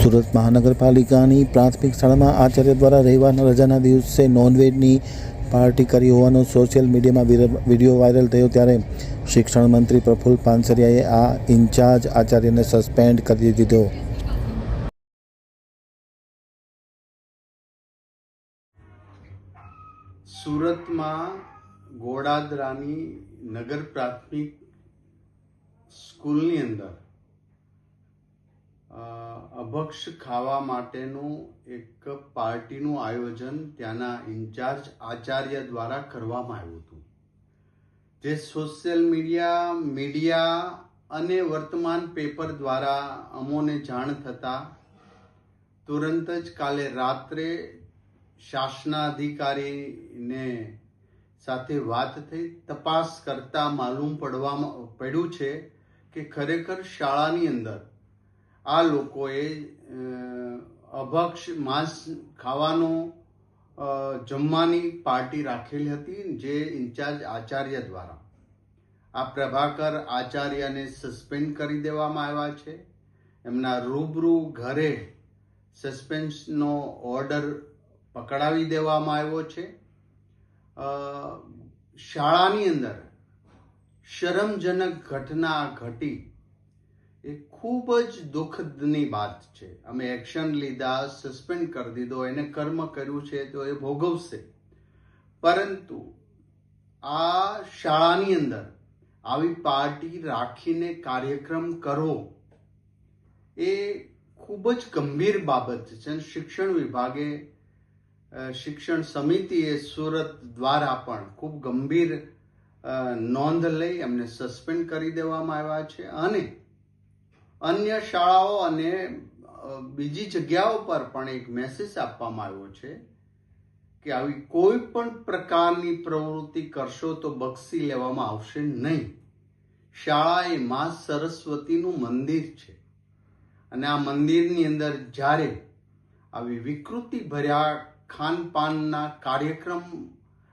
સુરત મહાનગરપાલિકાની પ્રાથમિક શાળામાં આચાર્ય દ્વારા રવિવારના રજાના દિવસે નોનવેજની પાર્ટી કરી હોવાનો સોશિયલ મીડિયામાં વીડિયો વાયરલ થયો ત્યારે શિક્ષણ મંત્રી પ્રફુલ્લ પાનસરિયાએ આ ઇન્ચાર્જ આચાર્યને સસ્પેન્ડ કરી દીધો. સુરતમાં ગોડાદરાની નગર પ્રાથમિક સ્કૂલની અંદર અભક્ષ ખાવા માટેનું એક પાર્ટીનું આયોજન ત્યાંના ઇન્ચાર્જ આચાર્ય દ્વારા કરવામાં આવ્યું હતું. જે સોશિયલ મીડિયા મીડિયા અને વર્તમાન પેપર દ્વારા અમોને જાણ થતાં તુરંત જ કાલે રાત્રે શાસનાધિકારીને સાથે વાત થઈ, તપાસ કરતા માલુમ પડવામાં, પડ્યું છે કે ખરેખર શાળાની અંદર આ લોકોએ અભક્ષ માંસ ખાવાનો જમવાની પાર્ટી રાખેલી હતી જે ઇન્ચાર્જ આચાર્ય દ્વારા. આ પ્રભાકર આચાર્યને સસ્પેન્ડ કરી દેવામાં આવ્યા છે. એમના રૂબરૂ ઘરે સસ્પેન્સનો ઓર્ડર પકડાવી દેવામાં આવ્યો છે. શાળાની અંદર શરમજનક ઘટના ઘટી એ ખૂબ જ દુઃખદની વાત છે. અમે એક્શન લીધા સસ્પેન્ડ કરી દીધો, એને કર્મ કર્યું છે તો એ ભોગવશે. પરંતુ આ શાળાની અંદર આવી પાર્ટી રાખીને કાર્યક્રમ કરવો એ ખૂબ જ ગંભીર બાબત છે. શિક્ષણ વિભાગે શિક્ષણ સમિતિએ સુરત દ્વારા પણ ખૂબ ગંભીર નોંધ લઈ એમને સસ્પેન્ડ કરી દેવામાં આવ્યા છે અને અન્ય શાળાઓ અને બીજી જગ્યાઓ પર પણ એક મેસેજ આપવામાં આવ્યો છે કે આવી કોઈ પણ પ્રકારની પ્રવૃત્તિ કરશો તો બક્ષી લેવામાં આવશે નહીં. શાળા એ મા સરસ્વતીનું મંદિર છે. અને આ મંદિરની અંદર જ્યારે આવી વિકૃતિ ભર્યા ખાનપાનના કાર્યક્રમ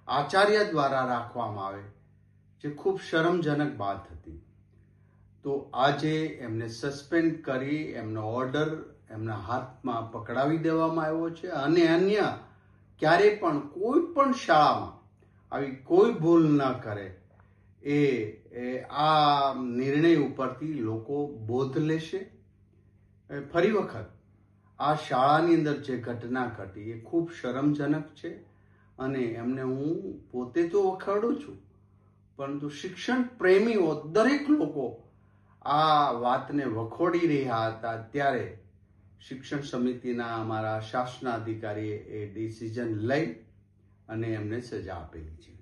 આચાર્ય દ્વારા રાખવામાં આવે, જે ખૂબ શરમજનક વાત હતી. તો આજે એમને સસ્પેન્ડ કરી, એમનો ઓર્ડર એમના હાથમાં પકડાવી દેવામાં આવ્યો છે અને અન્ય ક્યારે પણ કોઈ પણ શાળામાં આવી કોઈ ભૂલ ન કરે. એ આ નિર્ણય ઉપરથી લોકો બોધ લેશે. ફરી વખત આ શાળાની અંદર જે ઘટના ઘટી એ ખૂબ શરમજનક છે અને એમને હું પોતે તો વખાડું છું. પરંતુ શિક્ષણ પ્રેમીઓ દરેક લોકો આ વાતને વખોડી રહ્યા હતા ત્યારે શિક્ષણ સમિતિના અમારા શાસનાધિકારીએ એ ડિસિઝન લઈ અને એમને સજા આપેલી છે.